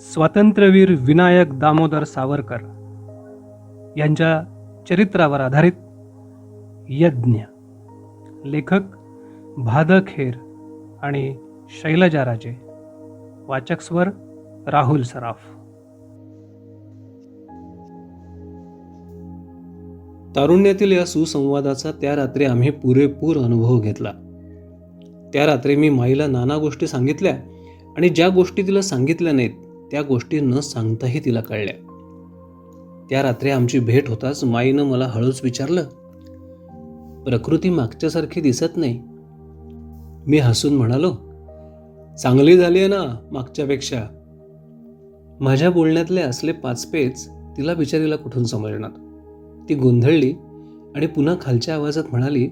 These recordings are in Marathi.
स्वातंत्र्यवीर विनायक दामोदर सावरकर यांच्या चरित्रावर आधारित यज्ञ. लेखक भाद खेर आणि शैलजा राजे. वाचक स्वर राहुल सराफ. तारुण्यातील या सुसंवादाचा त्या रात्री आम्ही पुरेपूर अनुभव घेतला. त्या रात्री मी माईला नाना गोष्टी सांगितल्या आणि ज्या गोष्टी तिला सांगितल्या नाहीत त्या गोष्टी न सांगताही तिला कळल्या. त्या रात्री आमची भेट होताच माईनं मला हळूच विचारलं प्रकृती मागच्यासारखी दिसत नाही. मी हसून म्हणालो चांगली झाली आहे ना मागच्यापेक्षा. माझ्या बोलण्यातले असले पाचपेच तिला बिचारीला कुठून समजणार? ती गोंधळली आणि पुन्हा खालच्या आवाजात म्हणाली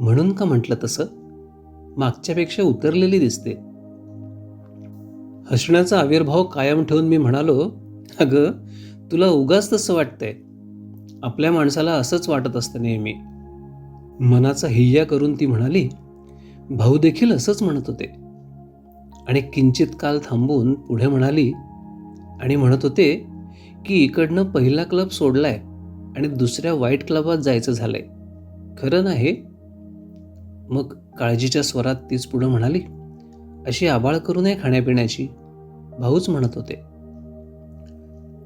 म्हणून का म्हटलं तसं? मागच्यापेक्षा उतरलेली दिसते. हसण्याचा आविर्भाव कायम ठेवून मी म्हणालो अगं तुला उगाच तसं वाटतंय. आपल्या माणसाला असंच वाटत असतं नेहमी. मनाचा हिय्या करून ती म्हणाली भाऊ देखील असंच म्हणत होते. आणि किंचित काल थांबून पुढे म्हणाली आणि म्हणत होते की इकडनं पहिला क्लब सोडलाय आणि दुसऱ्या वाईट क्लबात जायचं झालंय. खरं नाही मग काळजीच्या स्वरात तीच पुढं म्हणाली अशी आबाळ करू नये खाण्यापिण्याची. भाऊच म्हणत होते.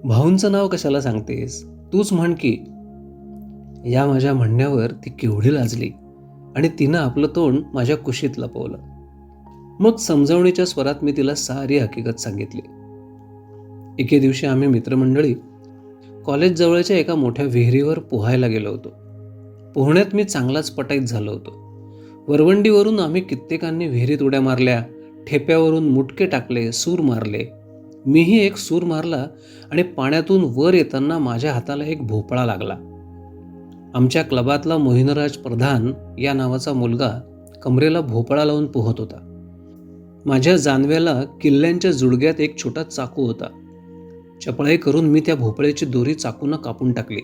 भाऊंचं नाव कशाला सांगतेस? तूच म्हण की. या माझ्या म्हणण्यावर ती केवढी लाजली आणि तिनं आपलं तोंड माझ्या कुशीत लपवलं. मग समजावणीच्या स्वरात मी तिला सारी हकीकत सांगितली. एके दिवशी आम्ही मित्रमंडळी कॉलेजजवळच्या एका मोठ्या विहिरीवर पोहायला गेलो होतो. पोहण्यात मी चांगलाच पटाईत झालो होतो. वरवंडीवरून आम्ही कित्येकांनी विहिरीत उड्या मारल्या. ठेप्यावरून मुटके टाकले सूर मारले. मीही एक सूर मारला आणि पाण्यातून वर येताना माझ्या हाताला एक भोपळा लागला. आमच्या क्लबातला मोहिनराज प्रधान या नावाचा मुलगा कमरेला भोपळा लावून पोहत होता. माझ्या जानव्याला किल्ल्यांच्या जुडग्यात एक छोटा चाकू होता. चपळाई करून मी त्या भोपळ्याची दोरी चाकूनं कापून टाकली.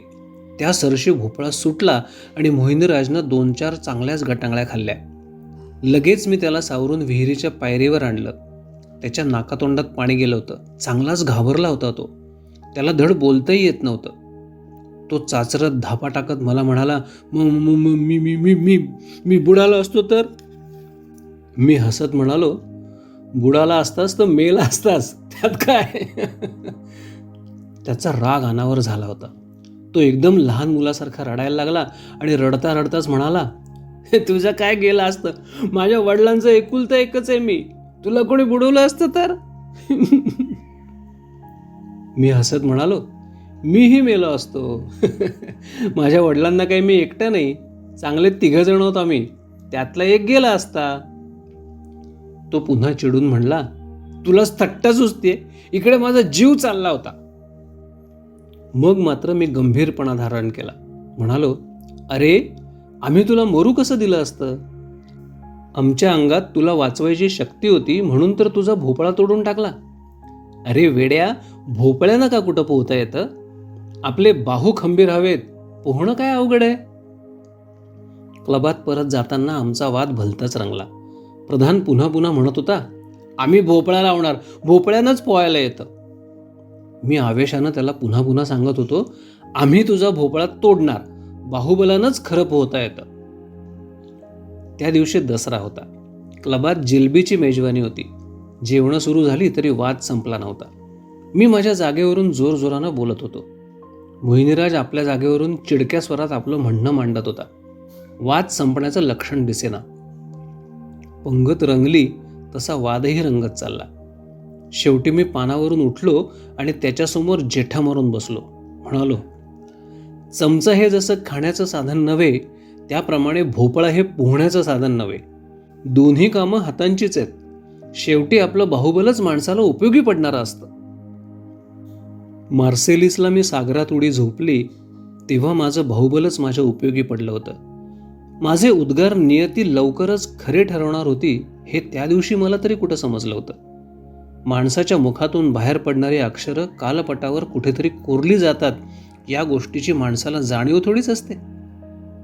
त्या सरशी भोपळा सुटला आणि मोहिनीराजनं दोन चार चांगल्याच गटांगळ्या खाल्ल्या. लगेच मी त्याला सावरून विहिरीच्या पायरीवर आणलं. त्याच्या नाकातोंडात पाणी गेलं होतं. चांगलाच घाबरला होता तो. त्याला धड बोलताही येत नव्हतं. तो चाचरत धापा टाकत मला म्हणाला मी मी मी मी मी बुडाला असतो तर? मी हसत म्हणालो बुडाला असतास तर मेला असतास. त्यात काय? त्याचा राग अनावर झाला होता. तो एकदम लहान मुलासारखा रडायला लागला आणि रडता रडताच म्हणाला तुझं काय गेलं असतं? माझ्या वडिलांचं एकुलतं एकच आहे मी. तुला कोणी बुडवलं असतं तर? मी हसत म्हणालो मीही मेलो असतो. माझ्या वडिलांना काही मी एकटा नाही. चांगले तिघ जण होत आम्ही. त्यातला एक गेला असता. तो पुन्हा चिडून म्हणला तुलाच थट्टा सुचते इकडे माझा जीव चालला होता. मग मात्र मी गंभीरपणा धारण केला. म्हणालो अरे आम्ही तुला मरू कसं दिलं असतं? आमच्या अंगात तुला वाचवायची शक्ती होती म्हणून तर तुझा भोपळा तोडून टाकला. अरे वेड्या भोपळ्यानं का कुठं पोहता येतं? आपले बाहू खंबीर हवेत पोहणं काय अवघड आहे? क्लबात परत जाताना आमचा वाद भलताच रंगला. प्रधान पुन्हा पुन्हा म्हणत होता आम्ही भोपळा लावणार भोपळ्यानंच पोहायला येतं. मी आवेशानं त्याला पुन्हा पुन्हा सांगत होतो आम्ही तुझा भोपळा तोडणार बाहुबलानंच खरं पोहता येतं. त्या दिवशी दसरा होता. क्लबात जिलबीची मेजवानी होती. जेवणं सुरू झाली तरी वाद संपला नव्हता. मी माझ्या जागेवरून जोरजोरानं बोलत होतो. मोहिनीराज आपल्या जागेवरून चिडक्या स्वरात आपलं म्हणणं मांडत होता. वाद संपण्याचं लक्षण दिसेना. पंगत रंगली तसा वादही रंगत चालला. शेवटी मी पानावरून उठलो आणि त्याच्यासमोर जेठा मारून बसलो. म्हणालो चमचा हे जसं खाण्याचं साधन नव्हे त्याप्रमाणे भोपळा हे पोहण्याचं साधन नव्हे. दोन्ही कामं हातांचीच आहेत. शेवटी आपलं बाहुबलच माणसाला उपयोगी पडणारं असतं. मार्सेलिसला मी सागरात उडी झोपली तेव्हा माझं बाहुबलच माझ्या उपयोगी पडलं होतं. माझे उद्गार नियती लवकरच खरे ठरवणार होती हे त्या दिवशी मला तरी कुठं समजलं होतं. माणसाच्या मुखातून बाहेर पडणारी अक्षरं कालपटावर कुठेतरी कोरली जातात या गोष्टीची माणसाला जाणीव थोडीच असते.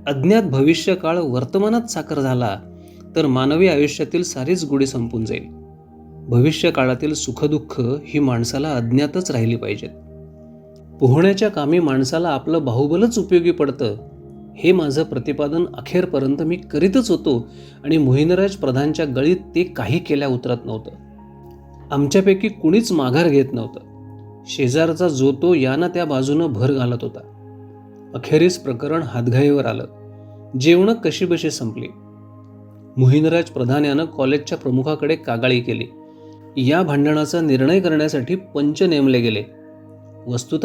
अज्ञात भविष्यकाळ वर्तमानात साकार झाला तर मानवी आयुष्यातील सारीच गुढी संपून जाईल. भविष्यकाळातील सुखदुःख ही माणसाला अज्ञातच राहिली पाहिजेत. पोहण्याच्या कामी माणसाला आपलं बाहुबलच उपयोगी पडतं. हे माझं प्रतिपादन अखेरपर्यंत मी करीतच होतो आणि मोहिनराज प्रधानच्या गळीत ते काही केल्या उतरत नव्हतं. आमच्यापैकी कुणीच माघार घेत नव्हतं. शेजारचा जो तो यानं त्या बाजूनं भर घालत होता. अखेरीस प्रकरण हातघाईवर आलं. जेवणं कशीबशी संपली. मोहिनराज प्रधान यानं कॉलेजच्या प्रमुखाकडे कागाळी केली. या भांडणाचा निर्णय करण्यासाठी पंच नेमले गेले. वस्तुत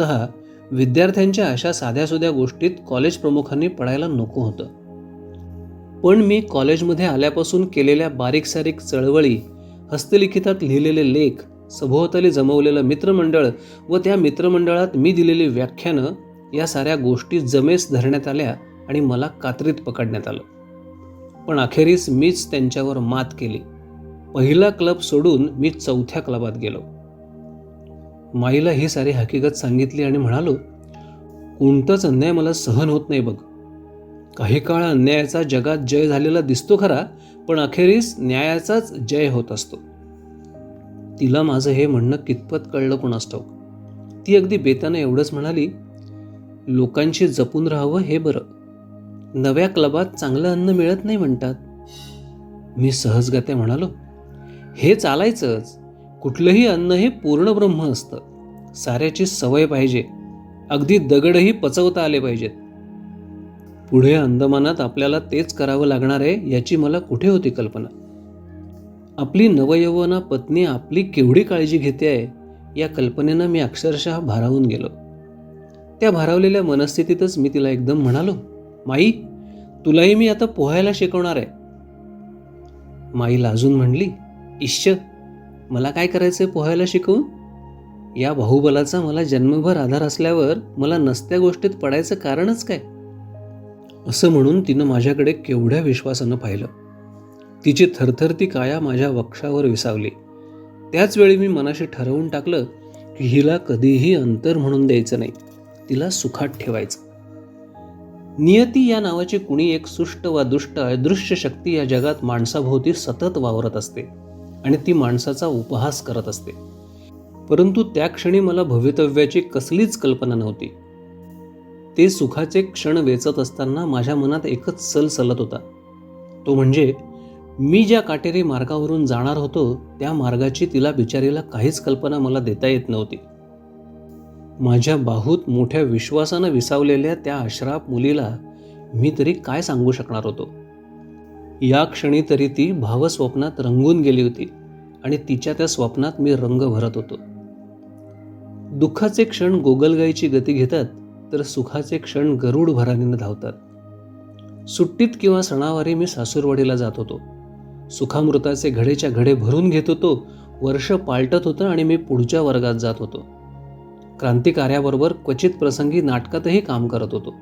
विद्यार्थ्यांच्या अशा साध्यासुध्या गोष्टीत कॉलेज प्रमुखांनी पडायला नको होतं. पण मी कॉलेजमध्ये आल्यापासून केलेल्या बारीक सारीक चळवळी हस्तलिखितात लिहिलेले लेख सभोवताली जमवलेलं मित्रमंडळ व त्या मित्रमंडळात मी दिलेली व्याख्यानं या साऱ्या गोष्टी जमेस धरण्यात आल्या आणि मला कात्रीत पकडण्यात आलं. पण अखेरीस मीच त्यांच्यावर मात केली. पहिला क्लब सोडून मी चौथ्या क्लबात गेलो. माईला ही सारी हकीकत सांगितली आणि म्हणालो कोणताच अन्याय मला सहन होत नाही बघ. काही काळ अन्यायाचा जगात जय झालेला दिसतो खरा पण अखेरीस न्यायाचाच जय होत असतो. तिला माझं हे म्हणणं कितपत कळलं कुणास ठाऊक? ती अगदी बेतानं एवढंच म्हणाली लोकांशी जपून राहावं हे बरं. नव्या क्लबात चांगलं अन्न मिळत नाही म्हणतात. मी सहजगते म्हणालो हे चालायचंच. कुठलंही अन्न हे पूर्ण ब्रह्म असतं. साऱ्याची सवय पाहिजे. अगदी दगडही पचवता आले पाहिजेत. पुढे अंदमानात आपल्याला तेच करावं लागणार आहे याची मला कुठे होती कल्पना? आपली नवयवना पत्नी आपली केवढी काळजी घेते आहे या कल्पनेनं मी अक्षरशः भारावून गेलो. त्या भारावलेल्या मनस्थितीतच मी तिला एकदम म्हणालो माई तुलाही मी आता पोहायला शिकवणार आहे. माई लाजून म्हणली इश्य मला काय करायचंय पोहायला शिकवून? या बाहुबलाचा मला जन्मभर आधार असल्यावर मला नसत्या गोष्टीत पडायचं कारणच काय? असं म्हणून तिनं माझ्याकडे केवढ्या विश्वासानं पाहिलं. तिची थरथरती काया माझ्या वक्षावर विसावली. त्याच वेळी मी मनाशी ठरवून टाकलं की हिला कधीही अंतर म्हणून द्यायचं नाही तिला सुखात ठेवायचं. नियती या नावाची कुणी एक सुष्ट वा दुष्ट अदृश्य शक्ती या जगात माणसाभोवती सतत वावरत असते आणि ती माणसाचा उपहास करत असते. परंतु त्या क्षणी मला भवितव्याची कसलीच कल्पना नव्हती. ते सुखाचे क्षण वेचत असताना माझ्या मनात एकच सल सलत होता. तो म्हणजे मी ज्या काटेरी मार्गावरून जाणार होतो त्या मार्गाची तिला बिचारीला काहीच कल्पना मला देता येत नव्हती. माझ्या बाहूत मोठ्या विश्वासानं विसावलेल्या त्या अश्राप मुलीला मी तरी काय सांगू शकणार होतो? या क्षणी तरी ती भावस्वप्नात रंगून गेली होती आणि तिच्या त्या स्वप्नात मी रंग भरत होतो. दुःखाचे क्षण गोगलगाईची गती घेतात तर सुखाचे क्षण गरुड भरानीनं धावतात. सुट्टीत किंवा सणावारी मी सासूरवाडीला जात होतो. सुखामृताचे घडेच्या घडे भरून घेत होतो वर्ष पालटत होतं आणि मी पुढच्या वर्गात जात होतो. क्रांतिकार्याबरोबर क्वचित प्रसंगी नाटकातही काम करत होतो.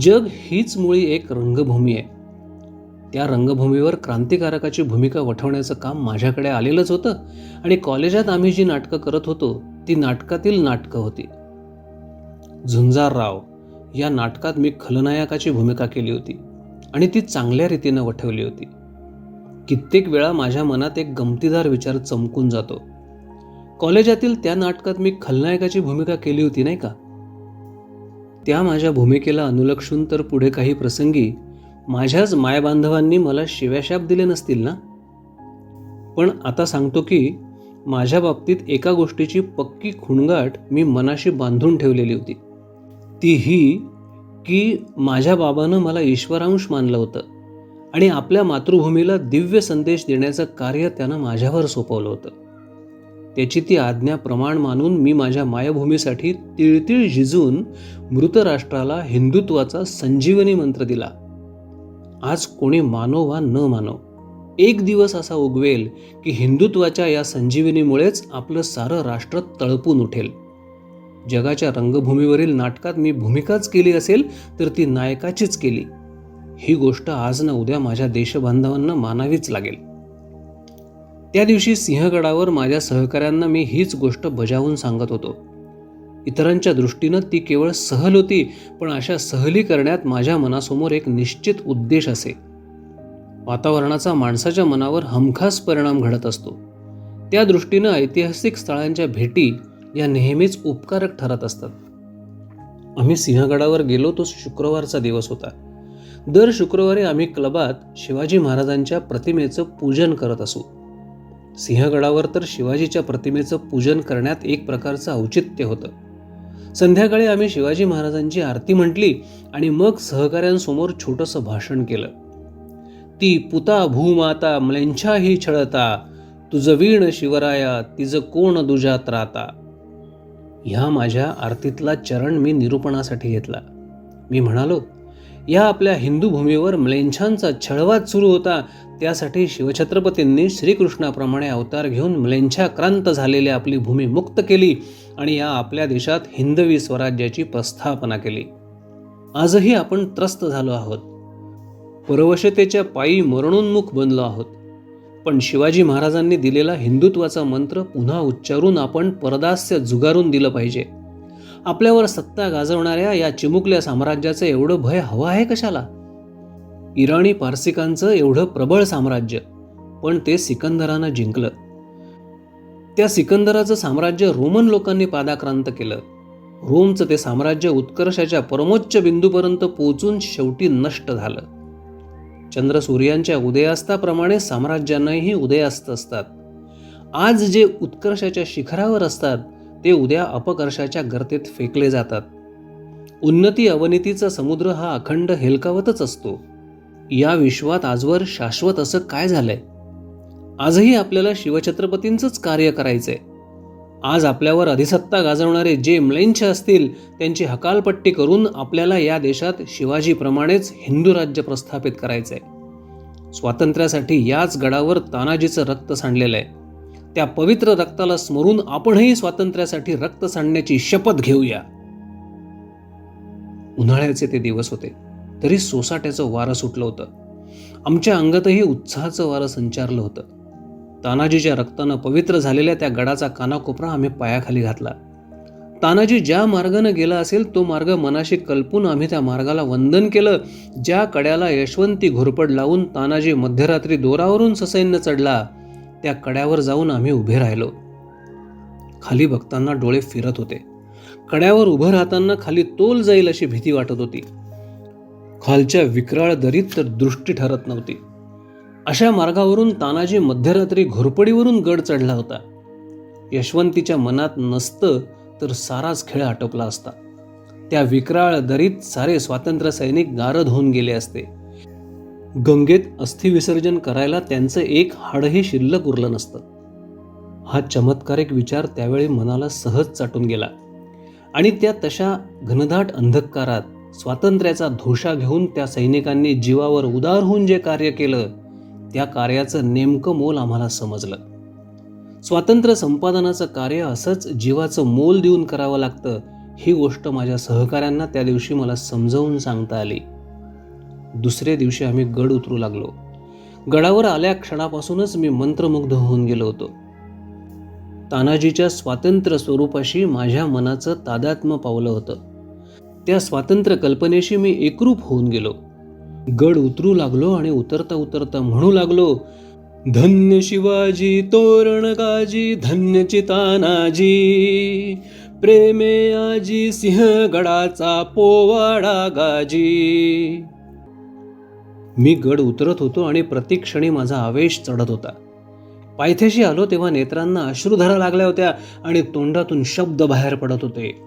जग हीच मुळी एक रंगभूमी आहे. त्या रंगभूमीवर क्रांतिकारकाची भूमिका वठवण्याचं काम माझ्याकडे आलेलंच होतं आणि कॉलेजात आम्ही जी नाटकं करत होतो ती नाटकातील नाटकं होती. झुंजारराव या नाटकात मी खलनायकाची भूमिका केली होती आणि ती चांगल्या रीतीनं वठवली होती. कित्येक वेळा माझ्या मनात एक गमतीदार विचार चमकून जातो. कॉलेजातील त्या नाटकात मी खलनायकाची भूमिका केली होती नाही का? त्या माझ्या भूमिकेला अनुलक्षून तर पुढे काही प्रसंगी माझ्याच मायबांधवांनी मला शिव्याशाप दिले नसतील ना? पण आता सांगतो की माझ्या बाबतीत एका गोष्टीची पक्की खुणगाट मी मनाशी बांधून ठेवलेली होती. ती ही की माझ्या बाबानं मला ईश्वरांश मानलं होतं. आणि आपल्या मातृभूमीला दिव्य संदेश देण्याचं कार्य त्यानं माझ्यावर सोपवलं होतं. त्याची ती आज्ञा प्रमाण मानून मी माझ्या मायभूमीसाठी तिळतिळ झिजून मृत राष्ट्राला हिंदुत्वाचा संजीवनी मंत्र दिला. आज कोणी मानो वा न मानो एक दिवस असा उगवेल की हिंदुत्वाच्या या संजीवनीमुळेच आपलं सारं राष्ट्र तळपून उठेल. जगाच्या रंगभूमीवरील नाटकात मी भूमिकाच केली असेल तर ती नायकाचीच केली. ही गोष्ट आज ना उद्या माझ्या देशबांधवांना मानावीच लागेल. त्या दिवशी सिंहगडावर माझ्या सहकाऱ्यांना मी हीच गोष्ट बजावून सांगत होतो. इतरांच्या दृष्टीनं ती केवळ सहल होती पण अशा सहली करण्यात माझ्या मनासमोर एक निश्चित उद्देश असे. वातावरणाचा माणसाच्या मनावर हमखास परिणाम घडत असतो. त्या दृष्टीनं ऐतिहासिक स्थळांच्या भेटी या नेहमीच उपकारक ठरत असतात. आम्ही सिंहगडावर गेलो तो शुक्रवारचा दिवस होता. दर शुक्रवारी आम्ही क्लबात शिवाजी महाराजांच्या प्रतिमेचं पूजन करत असू. सिंहगडावर तर शिवाजीच्या प्रतिमेचं पूजन करण्यात एक प्रकारचं औचित्य होतं. संध्याकाळी आम्ही शिवाजी महाराजांची आरती म्हटली आणि मग सहकाऱ्यांसमोर छोटंसं भाषण केलं. ती पुता भूमाता म्लेंछा ही छळता तुझं वीण शिवराया तिचं कोण दुजात राहता ह्या माझ्या आरतीतला चरण मी निरूपणासाठी घेतला. मी म्हणालो या आपल्या हिंदू भूमीवर म्लेंछांचा छळवाद सुरू होता. त्यासाठी शिवछत्रपतींनी श्रीकृष्णाप्रमाणे अवतार घेऊन म्लेंछाक्रांत झालेली आपली भूमी मुक्त केली आणि या आपल्या देशात हिंदवी स्वराज्याची प्रस्थापना केली. आजही आपण त्रस्त झालो आहोत. परवशतेच्या पायी मरणोन्मुख बनलो आहोत. पण शिवाजी महाराजांनी दिलेला हिंदुत्वाचा मंत्र पुन्हा उच्चारून आपण परदास्य जुगारून दिलं पाहिजे. आपल्यावर सत्ता गाजवणाऱ्या या चिमुकल्या साम्राज्याचं एवढं भय हवं आहे कशाला? इराणी पारसिकांचं एवढं प्रबळ साम्राज्य पण ते सिकंदरानं जिंकलं. त्या सिकंदराचं साम्राज्य रोमन लोकांनी पादाक्रांत केलं. रोमचं ते साम्राज्य उत्कर्षाच्या परमोच्च बिंदूपर्यंत पोहोचून शेवटी नष्ट झालं. चंद्र सूर्यांच्या उदयास्ताप्रमाणे साम्राज्यांनाही उदयास्त असतात. आज जे उत्कर्षाच्या शिखरावर असतात ते उद्या अपकर्षाच्या गर्तेत फेकले जातात. उन्नती अवनतीचा समुद्र हा अखंड हेलकावतच असतो. या विश्वात आजवर शाश्वत असं काय झालंय? आजही आपल्याला शिवछत्रपतींचंच कार्य करायचंय. आज आपल्यावर अधिसत्ता गाजवणारे जे म्लेंछ असतील त्यांची हकालपट्टी करून आपल्याला या देशात शिवाजीप्रमाणेच हिंदू राज्य प्रस्थापित करायचंय. स्वातंत्र्यासाठी याच गडावर तानाजीचं रक्त सांडलेलं आहे त्या पवित्र रक्ताला स्मरून आपणही स्वातंत्र्यासाठी रक्त सांडण्याची शपथ घेऊया. उन्हाळ्याचे ते दिवस होते तरी सोसाट्याचं वारं सुटलं होतं. आमच्या अंगातही उत्साहाचं वारं संचारलं होतं. तानाजीच्या रक्तानं पवित्र झालेल्या त्या गडाचा कानाकोपरा आम्ही पायाखाली घातला. तानाजी ज्या मार्गानं गेला असेल तो मार्ग मनाशी कल्पून आम्ही त्या मार्गाला वंदन केलं. ज्या कड्याला यशवंती घोरपड लावून तानाजी मध्यरात्री दोरावरून ससैन्य चढला. त्या कड्यावर जाऊन आम्ही उभे राहिलो. खाली बघताना डोळे फिरत होते. कड्यावर उभं राहताना खाली तोल जाईल अशी भीती वाटत होती. खालच्या विक्राळ दरीत तर दृष्टी ठरत नव्हती. अशा मार्गावरून तानाजी मध्यरात्री घोरपडीवरून गड चढला होता. यशवंतीच्या मनात नसतं तर साराच खेळ आटोपला असता. त्या विक्राळ दरीत सारे स्वातंत्र्य सैनिक गारद होऊन गेले असते. गंगेत अस्थिविसर्जन करायला त्यांचं एक हाडही शिल्लक उरलं नसतं. हा चमत्कारिक विचार त्यावेळी मनाला सहज चाटून गेला. आणि त्या तशा घनदाट अंधकारात स्वातंत्र्याचा धोशा घेऊन त्या सैनिकांनी जीवावर उदार होऊन जे कार्य केलं त्या कार्याचं नेमकं मोल आम्हाला समजलं. स्वातंत्र्य संपादनाचं कार्य असंच जीवाचं मोल देऊन करावं लागतं ही गोष्ट माझ्या सहकाऱ्यांना त्या दिवशी मला समजावून सांगता आली. दुसऱ्या दिवशी आम्ही गड उतरू लागलो. गडावर आल्या क्षणापासूनच मी मंत्रमुग्ध होऊन गेलो होतो. तानाजीच्या स्वातंत्र्य स्वरूपाशी माझ्या मनाचं तादात्म्य पावलं होतं. त्या स्वातंत्र्य कल्पनेशी मी एकरूप होऊन गेलो. गड उतरू लागलो आणि उतरता उतरता म्हणू लागलो धन्य शिवाजी तोरण काजी धन्य चितानाजी प्रेमे आजी सिंहगडाचा पोवाडा गाजी मी गड उतरत होतो आणि प्रतिक्षणी माझा आवेश चढत होता. पायथ्याशी आलो तेव्हा नेत्रांना अश्रुधारा लागल्या होत्या आणि तोंडातून शब्द बाहेर पडत होते.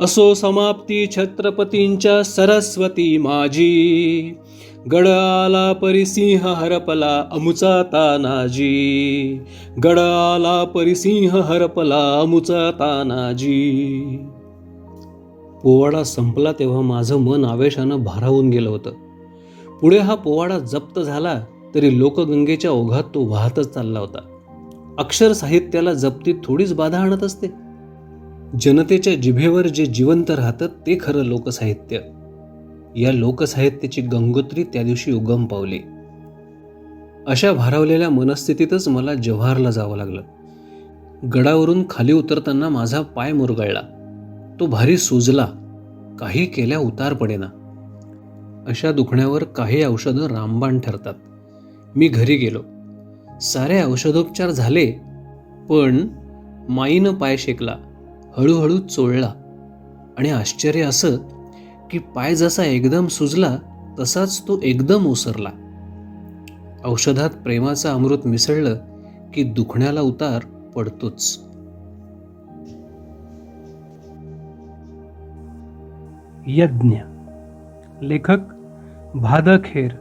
असो समाप्ती छत्रपतींच्या सरस्वती माझी गड आला परिसिंह हरपला अमुचा तानाजी. गड आला परिसिंह हरपला अमुचा तानाजी. पोवाडा संपला तेव्हा माझं मन आवेशानं भारावून गेलं होतं. पुढे हा पोवाडा जप्त झाला तरी लोकगंगेच्या ओघात तो वाहतच चालला होता. अक्षर साहित्याला जप्तीत थोडीच बाधा आणत असते. जनतेच्या जिभेवर जे जिवंत राहतं ते खरं लोकसाहित्य. या लोकसाहित्याची गंगोत्री त्या दिवशी उगम पावली. अशा भारावलेल्या मनस्थितीतच मला जव्हारला जावं लागलं. गडावरून खाली उतरताना माझा पाय मुरगळला. तो भारी सुजला. काही केल्या उतार पडेना अशा दुखण्यावर काही औषधं रामबाण ठरतात. मी घरी गेलो. सारे औषधोपचार झाले पण माईनं पाय शेकला हळूहळू चोळला. आणि आश्चर्य असं की पाय जसा एकदम सुजला तसाच तो एकदम ओसरला. औषधात प्रेमाचं अमृत मिसळलं की दुखण्याला उतार पडतोच. यज्ञ. लेखक भाद खेर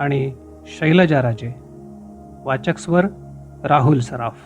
आणि शैलजा राजे वाचक स्वर राहुल सराफ.